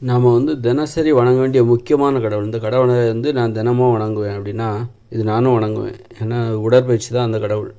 நாம் வந்து தினசரி வணங்க வேண்டிய முக்கியமான கடவுள். இந்த கடவுளை வந்து நான் தினமும் வணங்குவேன் அப்படின்னா இது நானும் வணங்குவேன். ஏன்னா உடற்பயிற்சி தான் அந்த கடவுள்.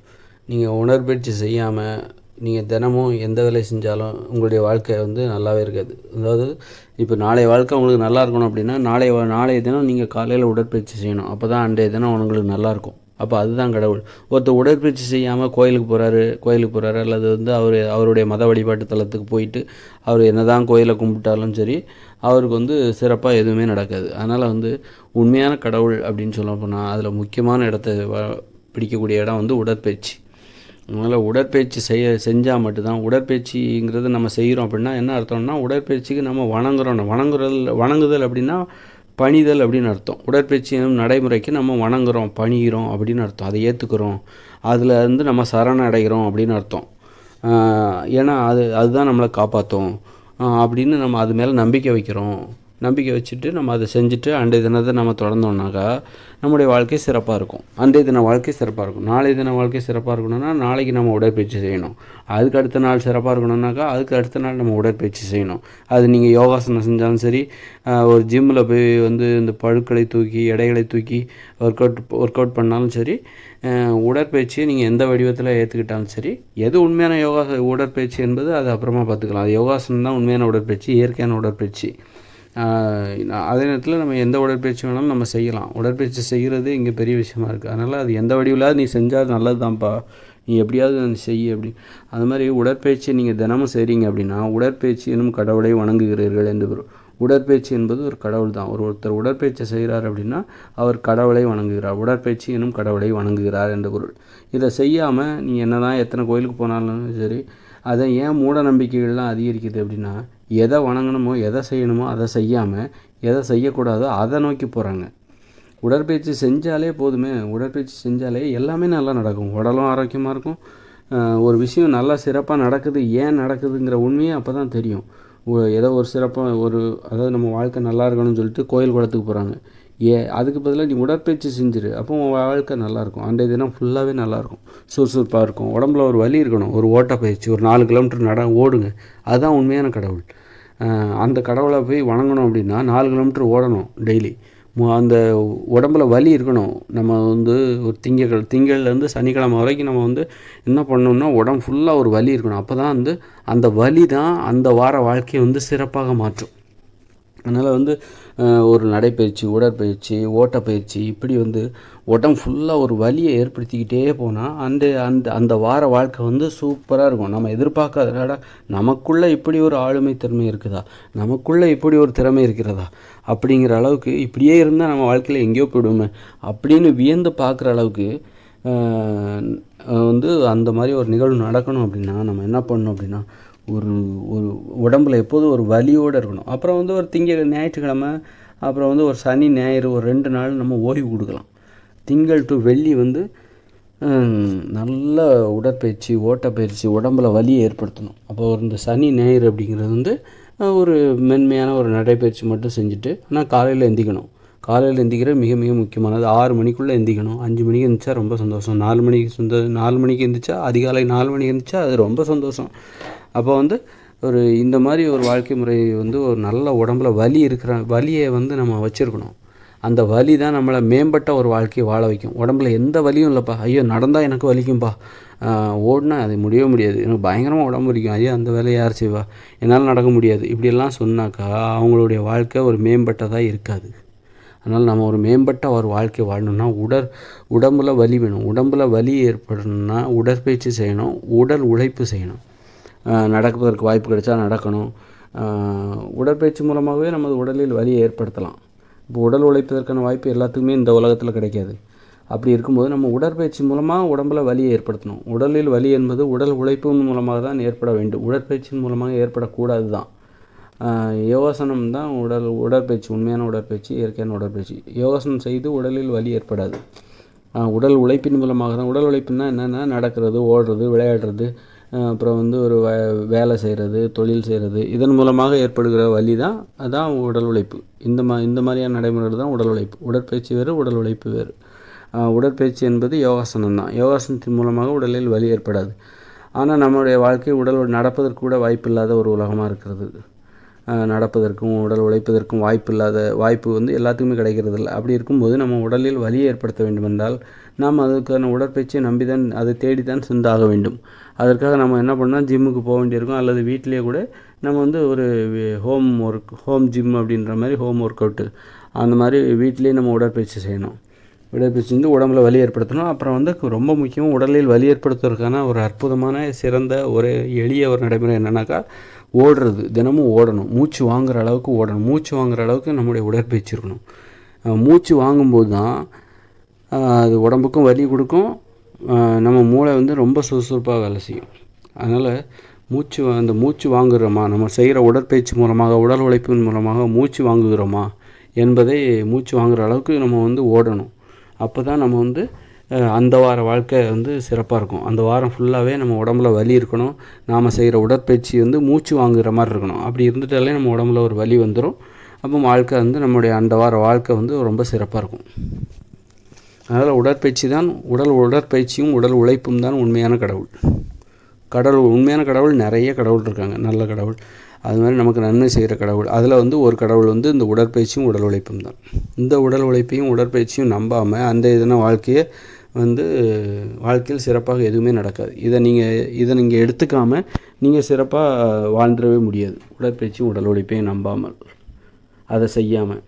நீங்கள் உடற்பயிற்சி செய்யாமல் நீங்கள் தினமும் எந்த வேலை செஞ்சாலும் உங்களுடைய வாழ்க்கை வந்து நல்லாவே இருக்காது. அதாவது இப்போ நாளைய வாழ்க்கை உங்களுக்கு நல்லா இருக்கணும் அப்படின்னா நாளைய வா- நாளைய தினம் நீங்கள் காலையில் உடற்பயிற்சி செய்யணும். அப்போ தான் அன்றைய தினம் உங்களுக்கு நல்லாயிருக்கும் அப்போ அதுதான் கடவுள். ஒருத்தர் உடற்பயிற்சி செய்யாமல் கோயிலுக்கு போகிறாரு கோயிலுக்கு போகிறாரு அல்லது வந்து அவர் அவருடைய மத வழிபாட்டு தலத்துக்கு போயிட்டு அவர் என்ன தான் கோயிலை கும்பிட்டாலும் சரி அவருக்கு வந்து சிறப்பாக எதுவுமே நடக்காது. அதனால் வந்து உண்மையான கடவுள் அப்படின்னு சொல்ல போனால் அதில் முக்கியமான இடத்த வ- பிடிக்கக்கூடிய இடம் வந்து உடற்பயிற்சி. அதனால் உடற்பயிற்சி செய்ய செஞ்சால் மட்டும்தான் உடற்பயிற்சிங்கிறது நம்ம செய்கிறோம் அப்படின்னா என்ன அர்த்தம்னா உடற்பயிற்சிக்கு நம்ம வணங்குறோம். வணங்குறல் வணங்குதல் அப்படின்னா பணிதல் அப்படின்னு அர்த்தம். உடற்பயிற்சி நடைமுறைக்கு நம்ம வணங்குறோம் பணிகிறோம் அப்படின்னு அர்த்தம். அதை ஏற்றுக்கிறோம் அதில் இருந்து நம்ம சரண அடைகிறோம் அப்படின்னு அர்த்தம். ஏன்னா அது அதுதான் நம்மளை காப்பாற்றும் அப்படின்னு நம்ம அது மேலே நம்பிக்கை வைக்கிறோம். நம்பிக்கை வச்சுட்டு நம்ம அதை செஞ்சுட்டு அன்றைய தினத்தை நம்ம தொடர்ந்தோம்னாக்கா நம்முடைய வாழ்க்கை சிறப்பாக இருக்கும். அன்றைய தின வாழ்க்கை சிறப்பாக இருக்கும். நாளைய தின வாழ்க்கை சிறப்பாக இருக்கணும்னா நாளைக்கு நம்ம உடற்பயிற்சி செய்யணும். அதுக்கு அடுத்த நாள் சிறப்பாக இருக்கணும்னாக்கா அதுக்கு அடுத்த நாள் நம்ம உடற்பயிற்சி செய்யணும். அது நீங்கள் யோகாசனம் செஞ்சாலும் சரி ஒரு ஜிம்மில் போய் வந்து இந்த பழுக்களை தூக்கி எடைகளை தூக்கி ஒர்க் அவுட் ஒர்க் அவுட் பண்ணாலும் சரி உடற்பயிற்சியை நீங்கள் எந்த வடிவத்தில் ஏற்றுக்கிட்டாலும் சரி எது உண்மையான யோகா உடற்பயிற்சி என்பது அது அப்புறமா பார்த்துக்கலாம். அது யோகாசனம் தான் உண்மையான உடற்பயிற்சி இயற்கையான உடற்பயிற்சி. அதே நேரத்தில் நம்ம எந்த உடற்பயிற்சி வேணாலும் நம்ம செய்யலாம். உடற்பயிற்சி செய்கிறது இங்கே பெரிய விஷயமா இருக்குது அதனால் அது எந்த வடிவிலாவது நீ செஞ்சால் நல்லது தான்ப்பா நீ எப்படியாவது செய்ய செய் அப்படி. அது மாதிரி உடற்பயிற்சி நீங்கள் தினமும் செய்கிறீங்க அப்படின்னா உடற்பயிற்சி என்னும் கடவுளை வணங்குகிறீர்கள் என்று வரும் உடற்பயிற்சி என்பது ஒரு கடவுள் தான் ஒரு ஒருத்தர் உடற்பயிற்சி செய்கிறார் அப்படின்னா அவர் கடவுளை வணங்குகிறார். உடற்பயிற்சி எனும் கடவுளை வணங்குகிறார் என்ற பொருள். இதை செய்யாமல் நீ என்ன தான் எத்தனை கோயிலுக்கு போனாலும் சரி அதை ஏன் மூட நம்பிக்கைகள்லாம் அதிகரிக்குது அப்படின்னா எதை வணங்கணுமோ எதை செய்யணுமோ அதை செய்யாமல் எதை செய்யக்கூடாதோ அதை நோக்கி போகிறாங்க உடற்பயிற்சி செஞ்சாலே போதுமே உடற்பயிற்சி செஞ்சாலே எல்லாமே நல்லா நடக்கும். உடலும் ஆரோக்கியமாக இருக்கும். ஒரு விஷயம் நல்லா சிறப்பாக நடக்குது ஏன் நடக்குதுங்கிற உண்மையே அப்போ தான் தெரியும் ஏதோ ஒரு சிறப்பாக ஒரு அதாவது நம்ம வாழ்க்கை நல்லா இருக்கணும்னு சொல்லிட்டு கோயில் குளத்துக்கு போகிறாங்க ஏ அதுக்கு பதிலாக நீ உடற்பயிற்சி செஞ்சிரு. அப்போ உன் வாழ்க்கை நல்லாயிருக்கும் அன்றைய தினம் ஃபுல்லாகவே நல்லாயிருக்கும் சுறுசுறுப்பாக இருக்கும். உடம்புல ஒரு வலி இருக்கணும். ஒரு ஓட்டப்பயிற்சி. ஒரு நாலு கிலோமீட்டர் நட ஓடுங்க. அதுதான் உண்மையான கடவுள். அந்த கடவுளை போய் வணங்கணும் அப்படின்னா நாலு கிலோமீட்டர் ஓடணும் டெய்லி அந்த உடம்புல வலி இருக்கணும். நம்ம வந்து ஒரு திங்கள் திங்கள்லேருந்து சனிக்கிழமை வரைக்கும் நம்ம வந்து என்ன பண்ணணும்னா உடம்பு ஃபுல்லாக ஒரு வலி இருக்கணும். அப்போ தான் வந்து அந்த வலி தான் அந்த வார வாழ்க்கையை வந்து சிறப்பாக மாற்றும். அதனால் வந்து ஒரு நடைப்பயிற்சி உடற்பயிற்சி ஓட்டப்பயிற்சி இப்படி வந்து உடம்பு ஃபுல்லாக ஒரு வலியை ஏற்படுத்திக்கிட்டே போனால் அந்த அந்த அந்த வார வாழ்க்கை வந்து சூப்பராக இருக்கும். நம்ம எதிர்பார்க்காத நமக்குள்ளே இப்படி ஒரு ஆளுமை திறமை இருக்குதா? நமக்குள்ளே இப்படி ஒரு திறமை இருக்கிறதா? அப்படிங்கிற அளவுக்கு இப்படியே இருந்தால் நம்ம வாழ்க்கையில் எங்கேயோ போயிடுவோமே. அப்படின்னு வியந்து பார்க்குற அளவுக்கு வந்து அந்த மாதிரி ஒரு நிகழ்வு நடக்கணும் அப்படின்னா நம்ம என்ன பண்ணணும் அப்படின்னா ஒரு ஒரு உடம்புல எப்போதும் ஒரு வலியோடு இருக்கணும். அப்புறம் வந்து ஒரு திங்க ஞாயிற்றுக்கிழமை அப்புறம் வந்து ஒரு சனி ஞாயிறு ஒரு ரெண்டு நாள் நம்ம ஓய்வு கொடுக்கலாம். திங்கள் டு வெள்ளி வந்து நல்ல உடற்பயிற்சி ஓட்டப்பயிற்சி உடம்புல வலியை ஏற்படுத்தணும். அப்போ ஒரு இந்த சனி ஞாயிறு அப்படிங்கிறது வந்து ஒரு மென்மையான ஒரு நடைப்பயிற்சி மட்டும் செஞ்சுட்டு ஆனால் காலையில் எந்திக்கணும். காலையில் எந்திக்கிறது மிக மிக முக்கியமானது ஆறு மணிக்குள்ளே எந்திக்கணும். அஞ்சு மணிக்கு எந்திரிச்சா ரொம்ப சந்தோஷம். நாலு மணிக்கு சொந்த நாலு மணிக்கு எந்திரிச்சா அதிகாலை நாலு மணிக்கு எந்திரிச்சா அது ரொம்ப சந்தோஷம். அப்போ வந்து ஒரு இந்த மாதிரி ஒரு வாழ்க்கை முறை வந்து ஒரு நல்ல உடம்புல வலி இருக்கிற வலியை வந்து நம்ம வச்சுருக்கணும். அந்த வலி தான் நம்மளை மேம்பட்ட ஒரு வாழ்க்கையை வாழ வைக்கும். உடம்புல எந்த வலியும் இல்லைப்பா. ஐயோ நடந்தால் எனக்கு வலிக்கும்பா. ஓடினா அது முடியவே முடியாது. எனக்கு பயங்கரமாக உடம்பு வலிக்கும். ஐயோ அந்த வேலையை யார் செய்வா? என்னால் நடக்க முடியாது. இப்படியெல்லாம் சொன்னாக்கா அவங்களுடைய வாழ்க்கை ஒரு மேம்பட்டதாக இருக்காது. அதனால் நம்ம ஒரு மேம்பட்ட ஒரு வாழ்க்கை வாழணும்னா உடல் உடம்புல வலி வேணும். உடம்புல வலி ஏற்படணும்னா உடற்பயிற்சி செய்யணும். உடல் உழைப்பு செய்யணும். நடப்பதற்கு வாய்ப்பு கிடைச்சா நடக்கணும். உடற்பயிற்சி மூலமாகவே நமது உடலில் வலியை ஏற்படுத்தலாம். இப்போ உடல் உழைப்பதற்கான வாய்ப்பு எல்லாத்துக்குமே இந்த உலகத்தில் கிடைக்காது. அப்படி இருக்கும்போது நம்ம உடற்பயிற்சி மூலமாக உடம்புல வலியை ஏற்படுத்தணும். உடலில் வலி என்பது உடல் உழைப்பு மூலமாக தான் ஏற்பட வேண்டும். உடற்பயிற்சியின் மூலமாக ஏற்படக்கூடாது தான். யோகாசனம் தான் உடல் உடற்பயிற்சி உண்மையான உடற்பயிற்சி இயற்கையான உடற்பயிற்சி. யோகாசனம் செய்து உடலில் வலி ஏற்படாது. உடல் உழைப்பின் மூலமாக தான் உடல் உழைப்புன்னா என்னென்னா நடக்கிறது ஓடுறது விளையாடுறது அப்புறம் வந்து ஒரு வே வேலை செய்கிறது தொழில் செய்கிறது இதன் மூலமாக ஏற்படுகிற வலி தான் அதான் உடல் உழைப்பு. இந்த மா இந்த மாதிரியான நடைமுறைகள் தான் உடல் உழைப்பு. உடற்பயிற்சி வேறு உடல் உழைப்பு வேறு. உடற்பயிற்சி என்பது யோகாசனம் தான். யோகாசனத்தின் மூலமாக உடலில் வலி ஏற்படாது. ஆனால் நம்மளுடைய வாழ்க்கை உடல் நடப்பதற்கு கூட வாய்ப்பில்லாத ஒரு உலகமாக இருக்கிறது. நடப்பதற்கும் உடல் உழைப்பதற்கும் வாய்ப்பு இல்லாத வாய்ப்பு வந்து எல்லாத்துக்குமே கிடைக்கிறது இல்லை அப்படி இருக்கும்போது நம்ம உடலில் வலி ஏற்படுத்த வேண்டுமென்றால் நாம் அதுக்கான உடற்பயிற்சியை நம்பி தான் அதை தேடித்தான் சென்றாக வேண்டும். அதற்காக நம்ம என்ன பண்ணால் ஜிம்முக்கு போக வேண்டியிருக்கும். அல்லது வீட்டிலேயே கூட நம்ம வந்து ஒரு ஹோம் ஒர்க் ஹோம் ஜிம் அப்படின்ற மாதிரி ஹோம் ஒர்க் அவுட்டு அந்த மாதிரி வீட்டிலேயே நம்ம உடற்பயிற்சி செய்யணும். உடற்பயிற்சி வந்து உடம்புல வலி ஏற்படுத்தணும். அப்புறம் வந்து ரொம்ப முக்கியம் உடலில் வலி ஏற்படுத்துவதற்கான ஒரு அற்புதமான சிறந்த ஒரு எளிய ஒரு நடைமுறை என்னென்னாக்கா ஓடுறது தினமும் ஓடணும். மூச்சு வாங்குற அளவுக்கு ஓடணும். மூச்சு வாங்குற அளவுக்கு நம்முடைய உடற்பயிற்சி இருக்கணும். மூச்சு வாங்கும்போது தான் அது உடம்புக்கும் வலி கொடுக்கும். நம்ம மூளை வந்து ரொம்ப சுறுசுறுப்பாக வேலை செய்யும். அதனால் மூச்சு அந்த மூச்சு வாங்குகிறோமா நம்ம செய்கிற உடற்பயிற்சி மூலமாக உடல் உழைப்பின் மூலமாக மூச்சு வாங்குகிறோமா என்பதை மூச்சு வாங்குற அளவுக்கு நம்ம வந்து ஓடணும். அப்போ தான் நம்ம வந்து அந்த வார வாழ்க்கை வந்து சிறப்பாக இருக்கும். அந்த வாரம் ஃபுல்லாகவே நம்ம உடம்புல வலி இருக்கணும். நாம் செய்கிற உடற்பயிற்சி வந்து மூச்சு வாங்குகிற மாதிரி இருக்கணும். அப்படி இருந்துட்டாலே நம்ம உடம்புல ஒரு வலி வந்துடும் அப்போ வாழ்க்கை வந்து நம்முடைய அந்த வார வாழ்க்கை வந்து ரொம்ப சிறப்பாக இருக்கும். அதனால் உடற்பயிற்சி தான் உடல் உடற்பயிற்சியும் உடல் உழைப்பும் தான் உண்மையான கடவுள். கடவுள் உண்மையான கடவுள் நிறைய கடவுள் இருக்காங்க. நல்ல கடவுள். அது மாதிரி நமக்கு நன்மை செய்கிற கடவுள். அதில் வந்து ஒரு கடவுள் வந்து இந்த உடற்பயிற்சியும் உடல் உழைப்பும் தான். இந்த உடல் உழைப்பையும் உடற்பயிற்சியும் நம்பாமல் அந்த இதன வாழ்க்கையை வந்து வாழ்க்கையில் சிறப்பாக எதுவுமே நடக்காது. இதை நீங்கள் இதை நீங்கள் எடுத்துக்காமல் நீங்கள் சிறப்பாக வாழ்ந்துடவே முடியாது. உடற்பயிற்சியும் உடல் உழைப்பையும் நம்பாமல். அதை செய்யாமல்